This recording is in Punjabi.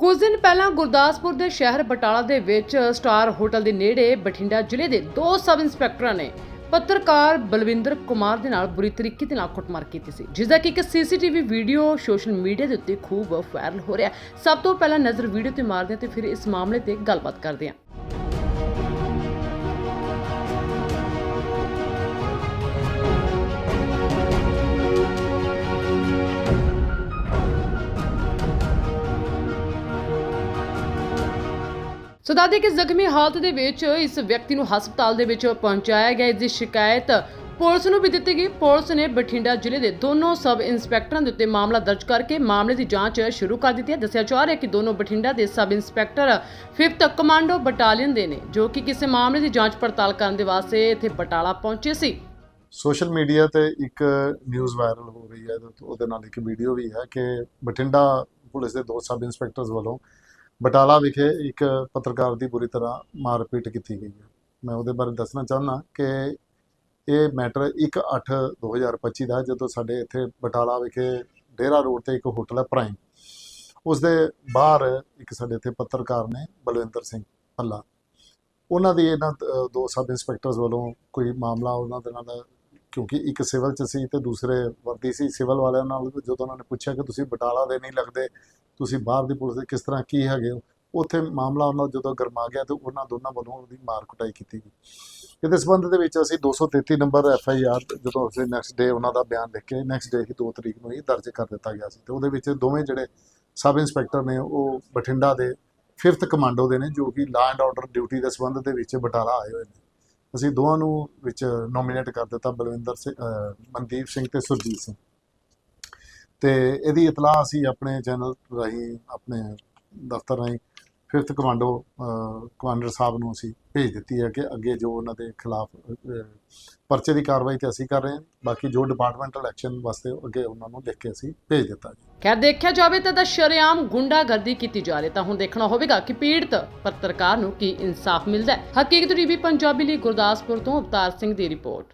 ਕੁਝ ਦਿਨ ਪਹਿਲਾਂ ਗੁਰਦਾਸਪੁਰ ਦੇ ਸ਼ਹਿਰ ਬਟਾਲਾ ਦੇ ਵਿੱਚ ਸਟਾਰ ਹੋਟਲ ਦੇ ਨੇੜੇ ਬਠਿੰਡਾ ਜ਼ਿਲ੍ਹੇ ਦੇ ਦੋ ਸਬ ਇੰਸਪੈਕਟਰਾਂ ਨੇ ਪੱਤਰਕਾਰ ਬਲਵਿੰਦਰ ਕੁਮਾਰ ਦੇ ਨਾਲ ਬੁਰੀ ਤਰੀਕੇ ਦੇ ਨਾਲ ਕੁੱਟਮਾਰ ਕੀਤੀ ਸੀ, ਜਿਸ ਦਾ ਕਿ ਇੱਕ ਸੀਸੀਟੀਵੀ ਵੀਡੀਓ ਸੋਸ਼ਲ ਮੀਡੀਆ ਦੇ ਉੱਤੇ ਖੂਬ ਵਾਇਰਲ ਹੋ ਰਿਹਾ ਸਭ ਤੋਂ ਪਹਿਲਾਂ ਨਜ਼ਰ ਵੀਡੀਓ ਤੇ ਮਾਰਦੇ ਹਾਂ ਤੇ ਫਿਰ ਇਸ ਮਾਮਲੇ ਤੇ ਗੱਲਬਾਤ ਕਰਦੇ ਹਾਂ। ਸੋ ਦੱਸਦੇ ਕਿ ਜ਼ਖਮੀ ਹਾਲਤ ਦੇ ਵਿੱਚ ਇਸ ਵਿਅਕਤੀ ਨੂੰ ਹਸਪਤਾਲ ਦੇ ਵਿੱਚ ਪਹੁੰਚਾਇਆ ਗਿਆ। ਇਸ ਦੀ ਸ਼ਿਕਾਇਤ ਪੁਲਿਸ ਨੂੰ ਵੀ ਦਿੱਤੀ ਗਈ। ਪੁਲਿਸ ਨੇ ਬਠਿੰਡਾ ਜ਼ਿਲ੍ਹੇ ਦੇ ਦੋਨੋਂ ਸਬ ਇੰਸਪੈਕਟਰਾਂ ਦੇ ਉੱਤੇ ਮਾਮਲਾ ਦਰਜ ਕਰਕੇ ਮਾਮਲੇ ਦੀ ਜਾਂਚ ਸ਼ੁਰੂ ਕਰ ਦਿੱਤੀ ਹੈ। ਦੱਸਿਆ ਜਾ ਰਿਹਾ ਹੈ ਕਿ ਦੋਨੋਂ ਬਠਿੰਡਾ ਦੇ sub inspector 5th commando battalion ਦੇ ਨੇ, ਜੋ ਕਿ ਕਿਸੇ ਮਾਮਲੇ ਦੀ ਜਾਂਚ ਪੜਤਾਲ ਕਰਨ ਦੇ ਵਾਸਤੇ ਇੱਥੇ ਬਟਾਲਾ ਪਹੁੰਚੇ ਸੀ। ਸੋਸ਼ਲ ਮੀਡੀਆ ਤੇ ਇੱਕ ਨਿਊਜ਼ ਵਾਇਰਲ ਹੋ ਰਹੀ ਹੈ। ਉਹਦੇ ਨਾਲ ਇੱਕ ਵੀਡੀਓ ਵੀ ਹੈ ਕਿ ਬਠਿੰਡਾ ਪੁਲਿਸ ਦੇ ਦੋ ਸਬ ਇੰਸਪੈਕਟਰਸ ਵੱਲੋਂ ਬਟਾਲਾ ਵਿਖੇ ਇੱਕ ਪੱਤਰਕਾਰ ਦੀ ਬੁਰੀ ਤਰ੍ਹਾਂ ਮਾਰਪੀਟ ਕੀਤੀ ਗਈ ਹੈ। ਮੈਂ ਉਹਦੇ ਬਾਰੇ ਦੱਸਣਾ ਚਾਹੁੰਦਾ ਕਿ ਇਹ ਮੈਟਰ 1/8/2025 ਦਾ ਜਦੋਂ ਸਾਡੇ ਇੱਥੇ ਬਟਾਲਾ ਵਿਖੇ ਡੇਰਾ ਰੋਡ ਤੇ ਇੱਕ ਹੋਟਲ ਹੈ ਪ੍ਰਾਈਮ। ਉਸ ਦੇ ਬਾਹਰ ਇੱਕ ਸਾਡੇ ਇੱਥੇ ਪੱਤਰਕਾਰ ਨੇ ਬਲਵਿੰਦਰ ਸਿੰਘ ਭੱਲਾ। ਉਹਨਾਂ ਦੀ ਇਹਨਾਂ ਅ, ਦੋ ਸਬ ਇੰਸਪੈਕਟਰਸ ਵੱਲੋਂ ਕੋਈ ਮਾਮਲਾ ਉਹਨਾਂ ਦੇ ਨਾਲ ਕਿਉਂਕਿ ਇੱਕ ਸਿਵਲ ਚ ਸੀ ਤੇ ਦੂਸਰੇ ਵਰਦੀ ਸੀ, ਸਿਵਲ ਵਾਲਿਆਂ ਨਾਲ ਜਦੋਂ ਉਹਨਾਂ ਨੇ ਪੁੱਛਿਆ ਕਿ ਤੁਸੀਂ ਬਟਾਲਾ ਦੇ ਨਹੀਂ ਲੱਗਦੇ, ਤੁਸੀਂ ਬਾਹਰ ਦੀ ਪੁਲਿਸ ਦੇ ਕਿਸ ਤਰ੍ਹਾਂ ਕੀ ਹੈਗੇ ਹੋ? ਉੱਥੇ ਮਾਮਲਾ ਉਹਨਾਂ ਜਦੋਂ ਗਰਮਾ ਗਿਆ ਤੇ ਉਹਨਾਂ ਦੋਨਾਂ ਵੱਲੋਂ ਉਹਦੀ ਮਾਰ ਕੁਟਾਈ ਕੀਤੀ ਗਈ। ਇਹਦੇ ਸਬੰਧ ਦੇ ਵਿੱਚ ਅਸੀਂ 233 ਨੰਬਰ ਐਫ ਆਈ ਆਰ ਜਦੋਂ ਅਸੀਂ ਨੈਕਸਟ ਡੇ ਉਹਨਾਂ ਦਾ ਬਿਆਨ ਲਿਖ ਕੇ ਨੈਕਸਟ ਡੇ ਹੀ 2 ਤਰੀਕ ਨੂੰ ਹੀ ਦਰਜ ਕਰ ਦਿੱਤਾ ਗਿਆ ਸੀ ਤੇ ਉਹਦੇ ਵਿੱਚ ਦੋਵੇਂ ਜਿਹੜੇ ਸਬ ਇੰਸਪੈਕਟਰ ਨੇ ਉਹ ਬਠਿੰਡਾ ਦੇ 5th ਕਮਾਂਡੋ ਦੇ ਨੇ ਜੋ ਕਿ ਲਾ ਐਂਡ ਆਰਡਰ ਡਿਊਟੀ ਦੇ ਸਬੰਧ ਦੇ ਵਿੱਚ ਬਟਾਲਾ ਆਏ ਹੋਏ ਨੇ। ਅਸੀਂ ਦੋਵਾਂ ਨੂੰ ਵਿੱਚ ਨੋਮੀਨੇਟ ਕਰ ਦਿੱਤਾ ਬਲਵਿੰਦਰ ਸਿੰਘ ਮਨਦੀਪ ਸਿੰਘ ਤੇ ਸੁਰਜੀਤ ਸਿੰਘ। ਤੇ ਇਹਦੀ ਇਤਲਾਹ ਅਸੀਂ ਆਪਣੇ ਚੈਨਲ ਰਾਹੀਂ, ਆਪਣੇ ਦਫ਼ਤਰ ਰਾਹੀਂ ਫਿਫਥ ਕਮਾਂਡੋ ਕਮਾਂਡਰ ਸਾਹਿਬ ਨੂੰ ਅਸੀਂ ਭੇਜ ਦਿੱਤੀ ਹੈ ਕਿ ਅੱਗੇ ਜੋ ਉਹਨਾਂ ਦੇ ਖਿਲਾਫ ਪਰਚੇ ਦੀ ਕਾਰਵਾਈ ਤੇ ਅਸੀਂ ਕਰ ਰਹੇ ਹਾਂ। ਬਾਕੀ ਜੋ ਡਿਪਾਰਟਮੈਂਟਲ ਐਕਸ਼ਨ ਵਾਸਤੇ ਅੱਗੇ ਉਹਨਾਂ ਨੂੰ ਲਿਖ ਕੇ ਅਸੀਂ ਭੇਜ ਦਿੱਤਾ ਜੀ। ਖੈਰ, ਦੇਖਿਆ ਜਾਵੇ ਤਾਂ ਤਾਂ ਸ਼ਰੇਆਮ ਗੁੰਡਾਗਰਦੀ ਕੀਤੀ ਜਾ ਰਹੀ ਤਾਂ ਹੁਣ ਦੇਖਣਾ ਹੋਵੇਗਾ ਕਿ ਪੀੜਤ ਪੱਤਰਕਾਰ ਨੂੰ ਕੀ ਇਨਸਾਫ ਮਿਲਦਾ ਹੈ। ਹਕੀਕਤ ਟੀਵੀ, ਪੰਜਾਬੀ ਲਈ ਗੁਰਦਾਸਪੁਰ ਤੋਂ ਅਵਤਾਰ ਸਿੰਘ ਦੀ ਰਿਪੋਰਟ।